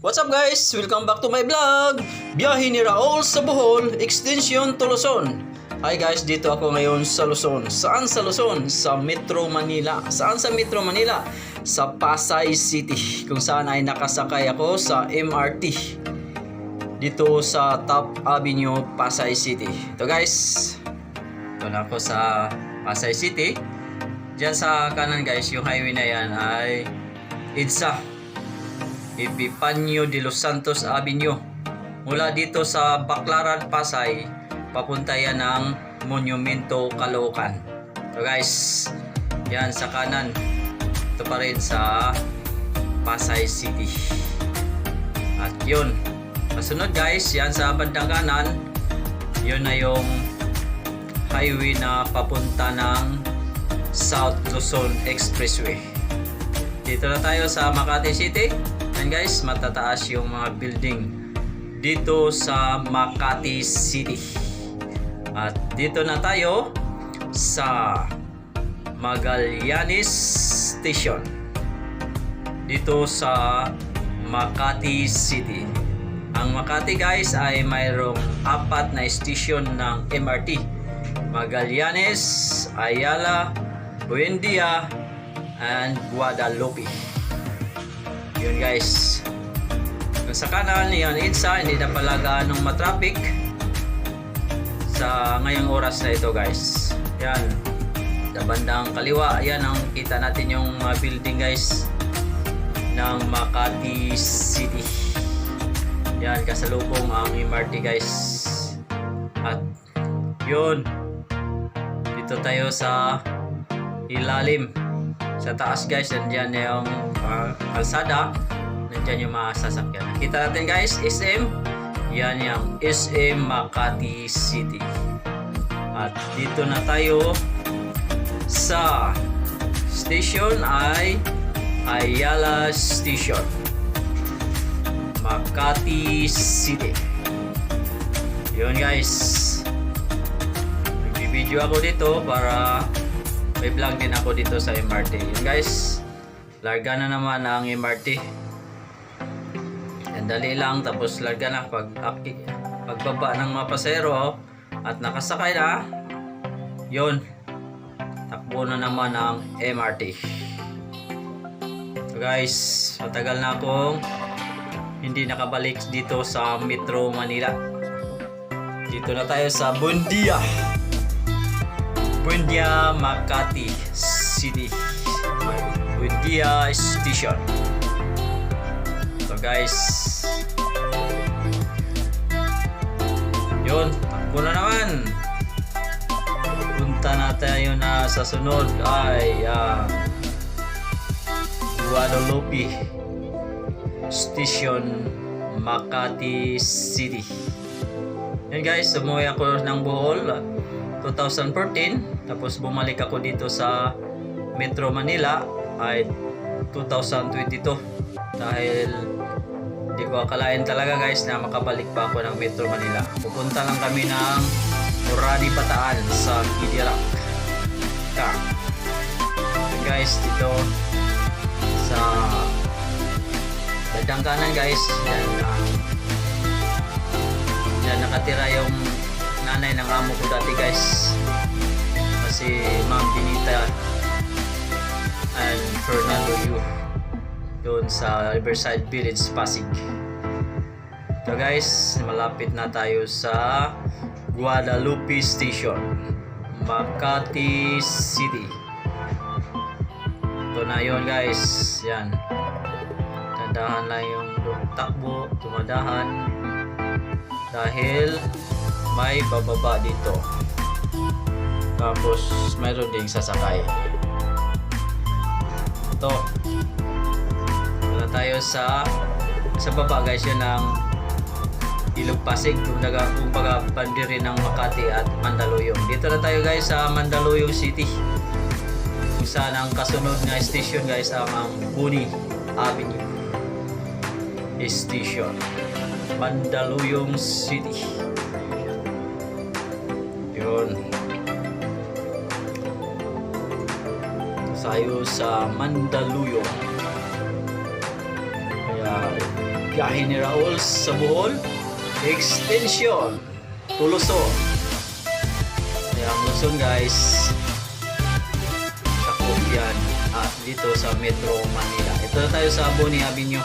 What's up guys? Welcome back to my vlog! Biyahe ni Raul sa Bohol, Extension to Luzon. Hi guys, dito ako ngayon sa Luzon. Saan sa Luzon? Sa Metro Manila. Saan sa Metro Manila? Sa Pasay City. Kung saan ay nakasakay ako sa MRT. Dito sa Top Avenue, Pasay City. Ito guys, ito na ako sa Pasay City. Diyan sa kanan guys, yung highway na yan ay EDSA. Epifanio de los Santos Avenue. Mula dito sa Baclaran, Pasay, papunta yan ng Monumento, Caloocan. So guys, yan sa kanan. Ito pa rin sa Pasay City. At yun. Kasunod guys, yan sa bandang kanan, yun na yung highway na papunta ng South Luzon Expressway. Dito na tayo sa Makati City. Yan guys, matataas yung mga building dito sa Makati City. At dito na tayo sa Magallanes Station. Dito sa Makati City. Ang Makati guys ay mayroong apat na station ng MRT. Magallanes, Ayala, Buendia, and Guadalupe. Yun guys. Sa kanan, yun, EDSA, hindi na pala gaanong matraffic sa ngayong oras na ito guys. Yan. Sa bandang kaliwa, yan ang kita natin yung mga building guys ng Makati City. Yan, kasalubong ang MRT guys. At yun, dito tayo sa ilalim. Sa taas guys, nandiyan yung uh, kalsada. Nandiyan yung mga sasakyan. Kita natin guys, SM. Yan yung SM Makati City. At dito na tayo sa station ay Ayala Station. Makati City. Yun guys. Nagbibideo ako dito para may vlog din ako dito sa MRT. Yun guys. Larga na naman ang MRT. Yan dali lang tapos larga na pag aki- pagbaba ng mga pasero at nakasakay na. Yun. Takbo na naman ang MRT. So guys, matagal na akong hindi nakabalik dito sa Metro Manila. Dito na tayo sa Bundia. Bundia, Makati City. Bundia Station. So guys, yun, takbo na naman. Punta na tayo na sa sunod ay ah, Guadalupe Station, Makati City. Yan guys, umuwi ako ng Bohol 2014 tapos bumalik ako dito sa Metro Manila ay 2022 dahil hindi ko akalain talaga guys na makabalik pa ako ng Metro Manila. Pupunta lang kami ng Orani Bataan sa Kidirak. Ka. Guys, dito sa Bandang kanan guys, yan ah, yan nakatira yung nanay ng amo ko dati guys. Kasi Ma'am Benita and Fernando Yu doon sa Riverside Village, Pasig. So guys, malapit na tayo sa Guadalupe Station, Makati City. Ito na yon guys. Yan. Tandahan lang yung takbo, tumadahan. Dahil may bababa dito. Tapos mayroon ding sasakay. Ito. Wala tayo sa sa baba guys yun ang Ilog Pasig kung naga kung baga bandiri ng Makati at Mandaluyong. Dito na tayo guys sa Mandaluyong City. Kung saan ang kasunod na station guys ang, ang Buni Avenue Station. Mandaluyong City. Yun. Tayo sa Mandaluyong. Kaya biyahe ni Raul sa Bohol, extension, Tuluson. Kaya ang Luzon guys, sakop yan at dito sa Metro Manila. Ito na tayo sa Boni Avenue.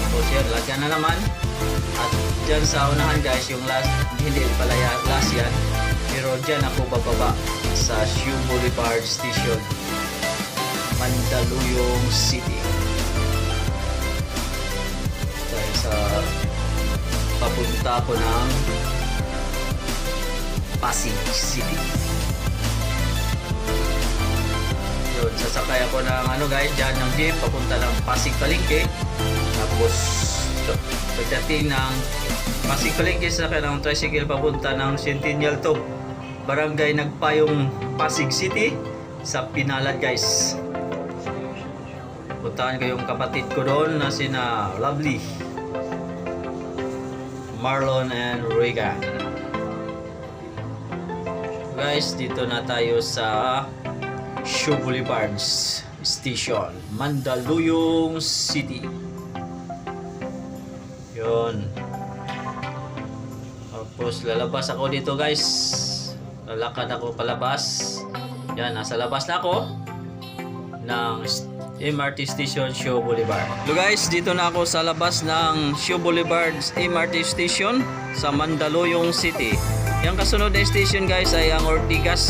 Tapos yan, lagyan na naman. At dyan sa unahan guys, yung last, hindi pala yan, last yan. Pero dyan ako bababa sa Shoe Boulevard Station. Mandaluyong City. Dahil sa papunta ko ng Pasig City. Yun, sasakay ako ng ano guys, dyan ng jeep, papunta ng Pasig Palengke. Tapos, pagdating ng Pasig Palengke, sasakay ng tricycle papunta ng Centennial to. Barangay Nagpayong Pasig City sa Pinalad guys. Puntahan ko yung kapatid ko doon na sina Lovely, Marlon and Regan. Guys, dito na tayo sa Shoe Boulevards Station, Mandaluyong City. Yun. Tapos lalabas ako dito guys. Lalakad ako palabas. Yan, nasa labas na ako ng MRT Station Show Boulevard. So guys, dito na ako sa labas ng Show Boulevard MRT Station sa Mandaluyong City. Yung kasunod na station guys ay ang Ortigas,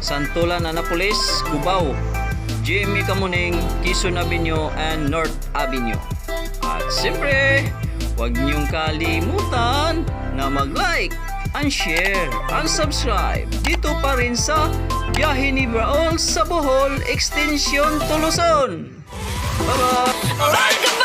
Santolan, Anapolis, Cubao, GME Kamuning, Quezon Avenue, and North Avenue. At siyempre, huwag niyong kalimutan na mag-like, and share, and subscribe dito pa rin sa Biyahe ni Braol sa Bohol, Extension Tuluson. Bye-bye!